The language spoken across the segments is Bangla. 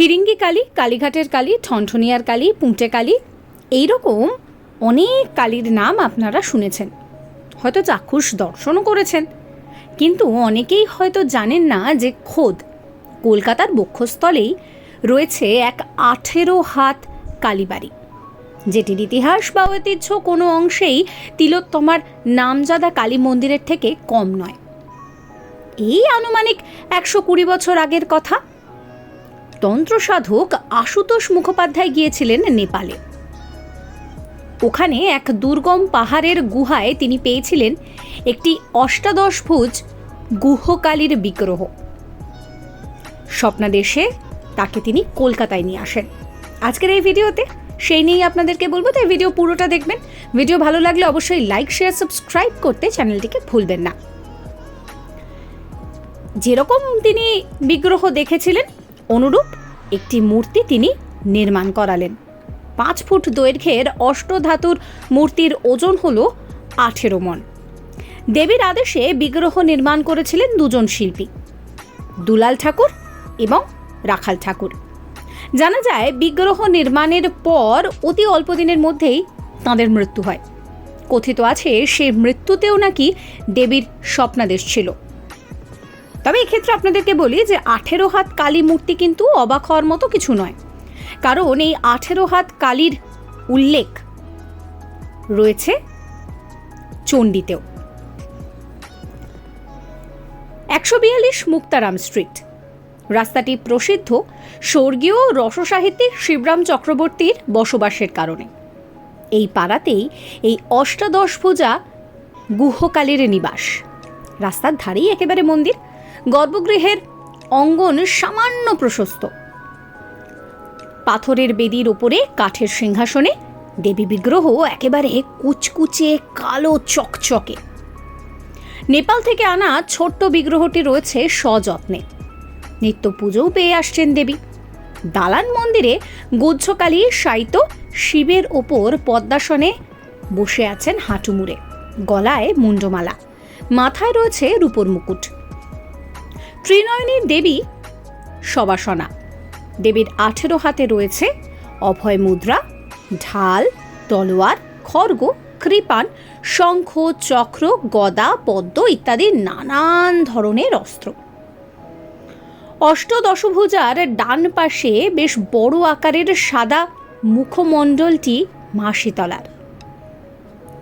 ফিরিঙ্গি কালী, কালীঘাটের কালী, ঠনঠনিয়ার কালী, পুঁটে কালী, এইরকম অনেক কালীর নাম আপনারা শুনেছেন। হয়তো চাক্ষুষ দর্শনও করেছেন। কিন্তু অনেকেই হয়তো জানেন না যে খোদ কলকাতার বক্ষস্থলেই রয়েছে এক আঠেরো হাত কালীবাড়ি যেটির ইতিহাস বা ঐতিহ্য কোনো অংশেই তিলোত্তমার নামজাদা কালী মন্দিরের থেকে কম নয়। এই আনুমানিক একশো কুড়ি বছর আগের কথা। তন্ত্র সাধক আশুতোষ মুখোপাধ্যায় গিয়েছিলেন নেপালে। ওখানে এক দুর্গম পাহাড়ের গুহায় তিনি পেয়েছিলেন একটি অষ্টাদশ ভুজ গুহকালীর বিগ্রহ। স্বপ্নাদেশে তাকে তিনি কলকাতায় নিয়ে আসেন। আজকের এই ভিডিওতে সেই নিয়েই আপনাদেরকে বলব, তাই ভিডিও পুরোটা দেখবেন। ভিডিও ভালো লাগলে অবশ্যই লাইক শেয়ার সাবস্ক্রাইব করতে চ্যানেলটিকে ভুলবেন না। যেরকম তিনি বিগ্রহ দেখেছিলেন অনুরূপ একটি মূর্তি তিনি নির্মাণ করালেন। পাঁচ ফুট দৈর্ঘ্যের অষ্টধাতুর মূর্তির ওজন হল আঠেরো মন দেবীর আদেশে বিগ্রহ নির্মাণ করেছিলেন দুজন শিল্পী, দুলাল ঠাকুর এবং রাখাল ঠাকুর। জানা যায়, বিগ্রহ নির্মাণের পর অতি অল্প দিনের মধ্যেই তাঁদের মৃত্যু হয়। কথিত আছে, সে মৃত্যুতেও নাকি দেবীর স্বপ্নাদেশ ছিল। তবে এক্ষেত্রে আপনাদেরকে বলি যে আঠেরো হাত কালী মূর্তি কিন্তু অবাক হওয়ার মতো কিছু নয়। কারণ এই আঠেরো হাত কালীর উল্লেখ রয়েছে চণ্ডীতেও। একশো বিয়াল্লিশ মুক্তারাম স্ট্রিট। রাস্তাটি প্রসিদ্ধ স্বর্গীয় রসসাহিত্যিক শিবরাম চক্রবর্তীর বসবাসের কারণে। এই পাড়াতেই এই অষ্টাদশ ভুজা গুহকালীর নিবাস। রাস্তার ধারেই একেবারে মন্দির গর্ভগৃহের অঙ্গন সামান্য প্রশস্ত। পাথরের বেদির ওপরে কাঠের সিংহাসনে দেবী বিগ্রহ একেবারে কুচকুচে, কালো, চকচকে। নেপাল থেকে আনা ছোট্ট বিগ্রহটি রয়েছে সযত্নে। নিত্য পুজোও পেয়ে আসছেন দেবী। দালান মন্দিরে গুজ্জকালী সাইত শিবের ওপর পদ্মাসনে বসে আছেন হাঁটুমুড়ে গলায় মুন্ডমালা মাথায় রয়েছে রূপর মুকুট। ত্রিনয়নী দেবী সবাসনা দেবীর আঠেরো হাতে রয়েছে অভয় মুদ্রা, ঢাল, তলোয়ার, খড়গ কৃপান শঙ্খ, চক্র, গদা, পদ্ম ইত্যাদি নানান ধরনের অস্ত্র। অষ্টদশভুজার ডান পাশে বেশ বড় আকারের সাদা মুখমণ্ডলটি মা শীতলার।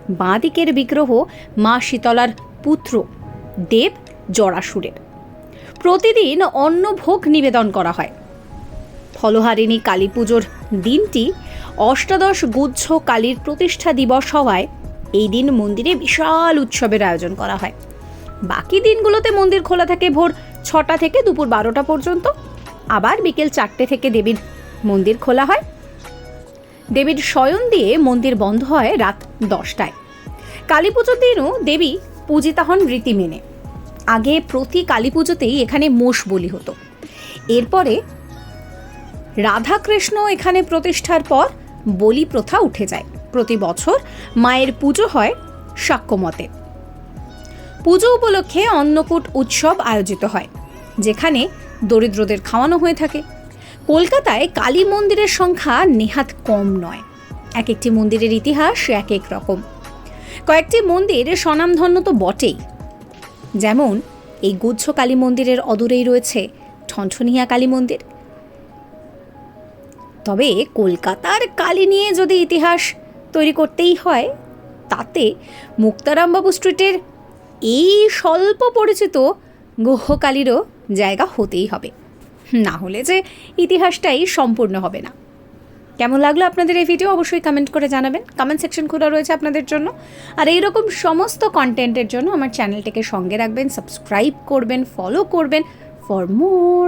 বাঁ দিকের বিগ্রহ মা শীতলার পুত্র, দেব জরাসুরের প্রতিদিন অন্নভোগ নিবেদন করা হয়। ফলহারিণী কালী পুজোর দিনটি অষ্টাদশ গুচ্ছ কালীর প্রতিষ্ঠা দিবস হওয়ায় এই দিন মন্দিরে বিশাল উৎসবের আয়োজন করা হয়। বাকি দিনগুলোতে মন্দির খোলা থাকে ভোর ছটা থেকে দুপুর বারোটা পর্যন্ত। আবার বিকেল চারটে থেকে দেবীর মন্দির খোলা হয়। দেবীর শয়ন দিয়ে মন্দির বন্ধ হয় রাত দশটায়। কালী পুজোর দিনও দেবী পূজিতা হন রীতি মেনে। আগে প্রতি কালী পুজোতেই এখানে মোষ বলি হতো। এরপরে রাধাকৃষ্ণ এখানে প্রতিষ্ঠার পর বলি প্রথা উঠে যায়। প্রতি বছর মায়ের পুজো হয় সাক্ষ্যমতে পুজো উপলক্ষে অন্নকূট উৎসব আয়োজিত হয়, যেখানে দরিদ্রদের খাওয়ানো হয়ে থাকে। কলকাতায় কালী মন্দিরের সংখ্যা নেহাত কম নয়। এক একটি মন্দিরের ইতিহাস এক এক রকম। কয়েকটি মন্দির স্বনামধন্য তো বটেই। যেমন, এই গুচ্ছ কালী মন্দিরের অদূরেই রয়েছে ঠনঠনিয়া কালী মন্দির তবে কলকাতার কালী নিয়ে যদি ইতিহাস তৈরি করতেই হয়, তাতে মুক্তারামবাবু স্ট্রিটের এই স্বল্প পরিচিত গুহকালীরও জায়গা হতেই হবে। না হলে যে ইতিহাসটাই সম্পূর্ণ হবে না। কেমন লাগল আপনাদের এই ভিডিও অবশ্যই কমেন্ট করে জানাবেন। কমেন্ট সেকশন খোলা রয়েছে আপনাদের জন্য। আর এইরকম সমস্ত কন্টেন্টের জন্য আমার চ্যানেলটিকে সঙ্গে রাখবেন সাবস্ক্রাইব করবেন ফলো করবেন। For more